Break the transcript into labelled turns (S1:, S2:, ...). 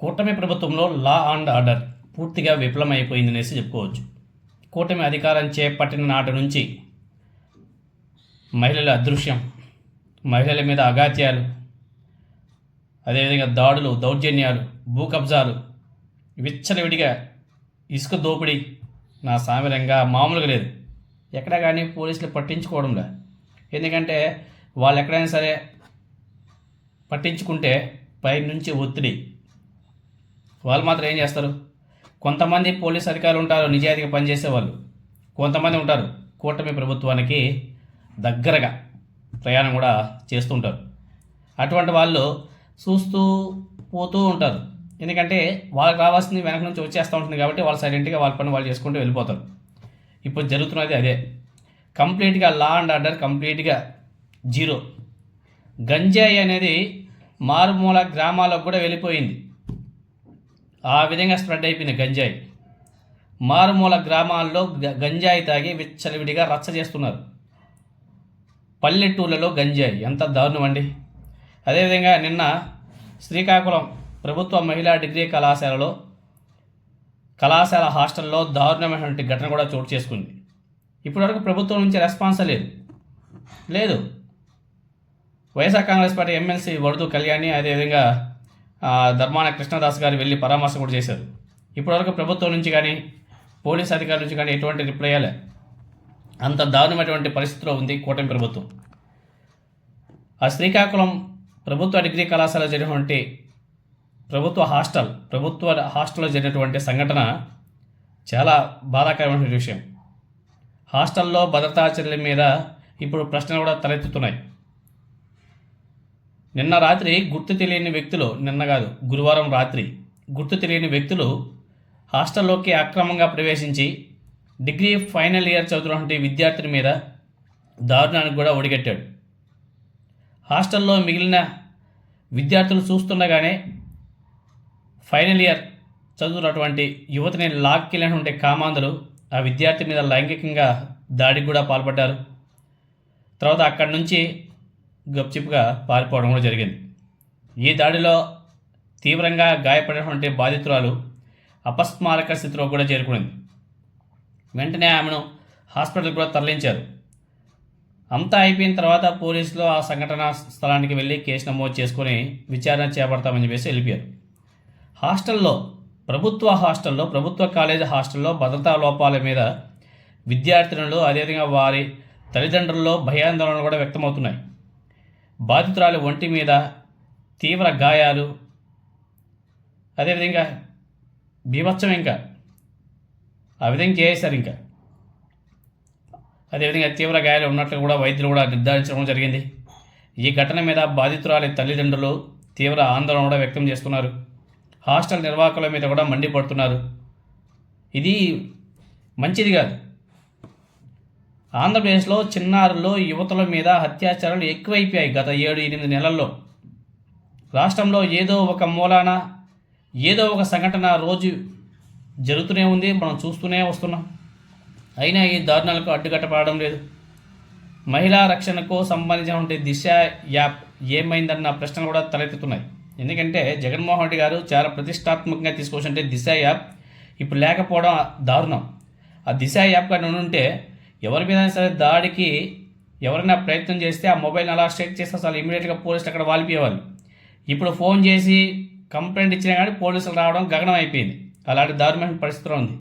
S1: కూటమి ప్రభుత్వంలో లా and order పూర్తిగా విఫలమైపోయిందనేసి చెప్పుకోవచ్చు. కూటమి అధికారం చేపట్టిన నాటి నుంచి మహిళల అదృశ్యం మహిళల మీద అగాత్యాలు అదేవిధంగా దాడులు దౌర్జన్యాలు భూ కబ్జాలు విచ్చలవిడిగా ఇసుక దోపిడీ నా సామిరంగా మామూలుగా లేదు. ఎక్కడ కానీ పోలీసులు పట్టించుకోవడంలా. ఎందుకంటే వాళ్ళు ఎక్కడైనా సరే పట్టించుకుంటే పై నుంచి ఒత్తిడి వాళ్ళు మాత్రం ఏం చేస్తారు? కొంతమంది పోలీస్ అధికారులు ఉంటారు నిజాయితీగా పనిచేసే వాళ్ళు. కొంతమంది ఉంటారు కూటమి ప్రభుత్వానికి దగ్గరగా ప్రయాణం కూడా చేస్తుంటారు అటువంటి వాళ్ళు చూస్తూ పోతూ ఉంటారు. ఎందుకంటే వాళ్ళకి రావాల్సింది వెనక నుంచి వచ్చేస్తూ ఉంటుంది కాబట్టి వాళ్ళు సైలెంట్గా వాళ్ళ పని వాళ్ళు చేసుకుంటూ వెళ్ళిపోతారు. ఇప్పుడు జరుగుతున్నది అదే. కంప్లీట్గా లా అండ్ ఆర్డర్ కంప్లీట్గా జీరో గంజాయి అనేది మారుమూల గ్రామాలకు కూడా వెళ్ళిపోయింది. ఆ విధంగా స్ప్రెడ్ అయిపోయింది గంజాయి. మారుమూల గ్రామాల్లో గ- గంజాయి తాగి విచ్చలవిడిగా రచ్చ చేస్తున్నారు. పల్లెటూళ్ళలో గంజాయి. ఎంత దారుణం అండి. అదేవిధంగా నిన్న శ్రీకాకుళం ప్రభుత్వ మహిళా డిగ్రీ కళాశాలలో కళాశాల హాస్టల్లో దారుణమైనటువంటి ఘటన కూడా చోటు చేసుకుంది. ఇప్పటివరకు ప్రభుత్వం నుంచి రెస్పాన్స్ లేదు. లేదు. వైఎస్ఆర్ కాంగ్రెస్ పార్టీ ఎమ్మెల్సీ వరదు కళ్యాణి అదేవిధంగా ధర్మాన కృష్ణదాస్ గారు వెళ్ళి పరామర్శ కూడా చేశారు. ఇప్పటివరకు ప్రభుత్వం నుంచి కానీ పోలీస్ అధికారుల నుంచి కానీ ఎటువంటి రిప్లై అయ్యలే అంత దారుణమైనటువంటి పరిస్థితిలో ఉంది కూటమి ప్రభుత్వం. ఆ శ్రీకాకుళం ప్రభుత్వ డిగ్రీ కళాశాల జరిగినటువంటి ప్రభుత్వ హాస్టల్ ప్రభుత్వ హాస్టల్లో జరిగినటువంటి సంఘటన చాలా బాధాకరమైన విషయం. హాస్టల్లో భద్రతా చర్యల మీద ఇప్పుడు ప్రశ్నలు కూడా తలెత్తుతున్నాయి. నిన్న రాత్రి గుర్తు తెలియని వ్యక్తులు నిన్న కాదు గురువారం రాత్రి గుర్తు తెలియని వ్యక్తులు హాస్టల్లోకి అక్రమంగా ప్రవేశించి డిగ్రీ ఫైనల్ ఇయర్ చదువుతున్నటువంటి విద్యార్థిని మీద దారుణానికి కూడా ఒడిగట్టాడు. హాస్టల్లో మిగిలిన విద్యార్థులు చూస్తుండగానే ఫైనల్ ఇయర్ చదువుతున్నటువంటి యువతని లాక్కెళ్ళినటువంటి కామాంధులు ఆ విద్యార్థి మీద లైంగికంగా దాడికి కూడా పాల్పడ్డారు. తర్వాత అక్కడి నుంచి గప్చిప్గా పారిపోవడం కూడా జరిగింది. ఈ దాడిలో తీవ్రంగా గాయపడినటువంటి బాధితురాలు అపస్మారక స్థితిలో కూడా చేరుకునింది. వెంటనే ఆమెను హాస్పిటల్కి కూడా తరలించారు. అంతా అయిపోయిన తర్వాత పోలీసులు ఆ సంఘటన స్థలానికి వెళ్ళి కేసు నమోదు చేసుకుని విచారణ చేపడతామని చెప్పేసి వెళ్ళిపోయారు. హాస్టల్లో ప్రభుత్వ హాస్టల్లో ప్రభుత్వ కాలేజీ హాస్టల్లో భద్రతా లోపాల మీద విద్యార్థినులు అదేవిధంగా వారి తల్లిదండ్రుల్లో భయాందోళనలు కూడా వ్యక్తమవుతున్నాయి. బాధితురాలి ఒంటి మీద తీవ్ర గాయాలు అదేవిధంగా బీభత్సం ఇంకా ఆ విధంగా చేశారు ఇంకా. అదేవిధంగా తీవ్ర గాయాలు ఉన్నట్లు కూడా వైద్యులు కూడా నిర్ధారించడం జరిగింది. ఈ ఘటన మీద బాధితురాలి తల్లిదండ్రులు తీవ్ర ఆందోళన కూడా వ్యక్తం చేస్తున్నారు. హాస్టల్ నిర్వాహకుల మీద కూడా మండిపడుతున్నారు. ఇది మంచిది కాదు. ఆంధ్రప్రదేశ్లో చిన్నారులు యువతల మీద అత్యాచారాలు ఎక్కువైపోయాయి గత ఏడు ఎనిమిది నెలల్లో. రాష్ట్రంలో ఏదో ఒక మూలాన ఏదో ఒక సంఘటన రోజు జరుగుతూనే ఉంది. మనం చూస్తూనే వస్తున్నాం. అయినా ఈ దారుణాలకు అడ్డుకట్టపడడం లేదు. మహిళా రక్షణకు సంబంధించినటువంటి దిశ యాప్ ఏమైందన్న ప్రశ్నలు కూడా తలెత్తుతున్నాయి. ఎందుకంటే జగన్మోహన్ రెడ్డి గారు చాలా ప్రతిష్టాత్మకంగా తీసుకొచ్చింటే దిశ యాప్ ఇప్పుడు లేకపోవడం దారుణం. ఆ దిశ యాప్ కానీ ఉంటే ఎవరి మీద సరే దాడికి ఎవరైనా ప్రయత్నం చేస్తే ఆ మొబైల్ అలా స్ట్రైక్ చేస్తే అసలు ఇమీడియట్గా పోలీసులు అక్కడ వాలిపోయేవాళ్ళు. ఇప్పుడు ఫోన్ చేసి కంప్లైంట్ ఇచ్చినా కానీ పోలీసులు రావడం గగనం అయిపోయింది. అలాంటి దారుణమైన పరిస్థితిలో ఉంది.